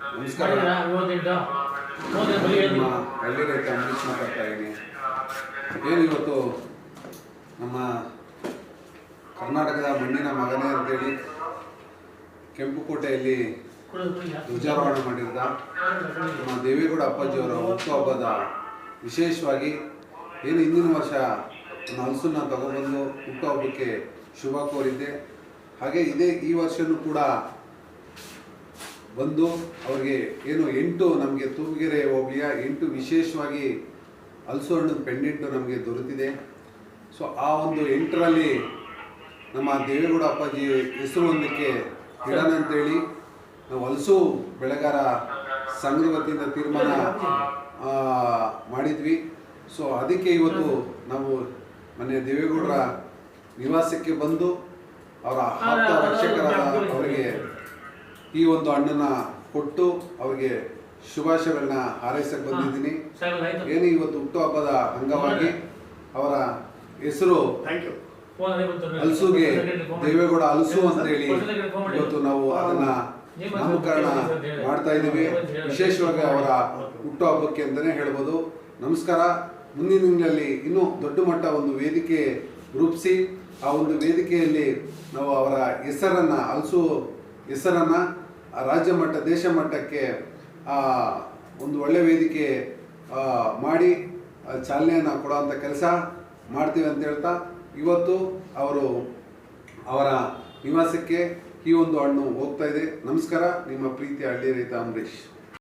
ನಮಸ್ಕಾರ. ನಿಮ್ಮ ಹಳ್ಳಿ ರೈತ ಅಂಬರೀಷ್ ಮಾತಾಡ್ತಾ ಇದ್ದೀನಿ. ಏನು ಇವತ್ತು ನಮ್ಮ ಕರ್ನಾಟಕದ ಮಣ್ಣಿನ ಮಗನೇ ಅಂತೇಳಿ ಕೆಂಪುಕೋಟೆಯಲ್ಲಿ ಕೆಂಪು ಕೋಟೆಯಲ್ಲಿ ಧ್ವಜಾರೋಹಣ ಮಾಡಿದ್ದ ನಮ್ಮ ದೇವೇಗೌಡ ಅಪ್ಪಾಜಿಯವರ ಹುಟ್ಟುಹಬ್ಬದ ವಿಶೇಷವಾಗಿ ಏನು ಹಿಂದಿನ ವರ್ಷ ನಮ್ಮ ಹಲಸನ್ನ ತಗೊಬಂದು ಹುಟ್ಟುಹಬ್ಬಕ್ಕೆ ಶುಭ ಕೋರಿದ್ದೆ. ಹಾಗೆ ಇದೇ ಈ ವರ್ಷನೂ ಕೂಡ ಬಂದು ಅವ್ರಿಗೆ ಏನು ಎಂಟು ನಮಗೆ ತುಮಗೆರೆ ಹೋಬಳಿಯ ಎಂಟು ವಿಶೇಷವಾಗಿ ಹಲಸು ಹಣ್ಣದ ಪೆಂಡೆಂಟು ನಮಗೆ ದೊರೆತಿದೆ. ಸೊ ಆ ಒಂದು ಎಂಟರಲ್ಲಿ ನಮ್ಮ ದೇವೇಗೌಡ ಅಪ್ಪಾಜಿ ಹೆಸರು ಒಂದಕ್ಕೆ ಇಡೋಣ ಅಂತೇಳಿ. ನಾವು ಹಲಸು ಬೆಳೆಗಾರ ಸಂಘದ ವತಿಯಿಂದ ತೀರ್ಮಾನ ಮಾಡಿದ್ವಿ. ಸೊ ಅದಕ್ಕೆ ಇವತ್ತು ನಾವು ಮೊನ್ನೆ ದೇವೇಗೌಡರ ನಿವಾಸಕ್ಕೆ ಬಂದು ಅವರ ಆಪ್ತ ರಕ್ಷಕರಾದ ಅವರಿಗೆ ಈ ಒಂದು ಹಣ್ಣನ್ನ ಕೊಟ್ಟು ಅವರಿಗೆ ಶುಭಾಶಯಗಳನ್ನ ಹಾರೈಸಕ್ಕೆ ಬಂದಿದ್ದೀನಿ. ಏನು ಇವತ್ತು ಹುಟ್ಟುಹಬ್ಬದ ಅಂಗವಾಗಿ ಅವರ ಹೆಸರು. ಹಲಸುಗೆ. ದೇವೇಗೌಡ ಹಲಸು ಅಂತ ಹೇಳಿ ಇವತ್ತು ನಾವು ಅದನ್ನ ನಾಮಕರಣ ಮಾಡ್ತಾ ಇದ್ದೀವಿ. ವಿಶೇಷವಾಗಿ ಅವರ ಹುಟ್ಟುಹಬ್ಬಕ್ಕೆ ಅಂತಾನೆ ಹೇಳ್ಬೋದು. ನಮಸ್ಕಾರ. ಮುಂದಿನ ದಿನಗಳಲ್ಲಿ ಇನ್ನೂ ದೊಡ್ಡ ಮಟ್ಟ ಒಂದು ವೇದಿಕೆ ರೂಪಿಸಿ ಆ ಒಂದು ವೇದಿಕೆಯಲ್ಲಿ ನಾವು ಅವರ ಹೆಸರನ್ನ ಹಲಸು ಹೆಸರನ್ನ ರಾಜ್ಯ ಮಟ್ಟ ದೇಶ ಮಟ್ಟಕ್ಕೆ ಆ, ಒಂದು ಒಳ್ಳೆ ವೇದಿಕೆ ಆ, ಮಾಡಿ ಚಾಲನೆಯನ್ನು ಕೊಡುವಂಥ ಕೆಲಸ ಮಾಡ್ತೀವಿ ಅಂತ ಹೇಳ್ತಾ ಇವತ್ತು ಅವರು ಅವರ ನಿವಾಸಕ್ಕೆ ಈ ಒಂದು ಹಣ್ಣು ಹೋಗ್ತಾ ಇದೆ. ನಮಸ್ಕಾರ ನಿಮ್ಮ ಪ್ರೀತಿಯ ಹಳ್ಳಿ ರೈತ ಅಂಬರೀಶ್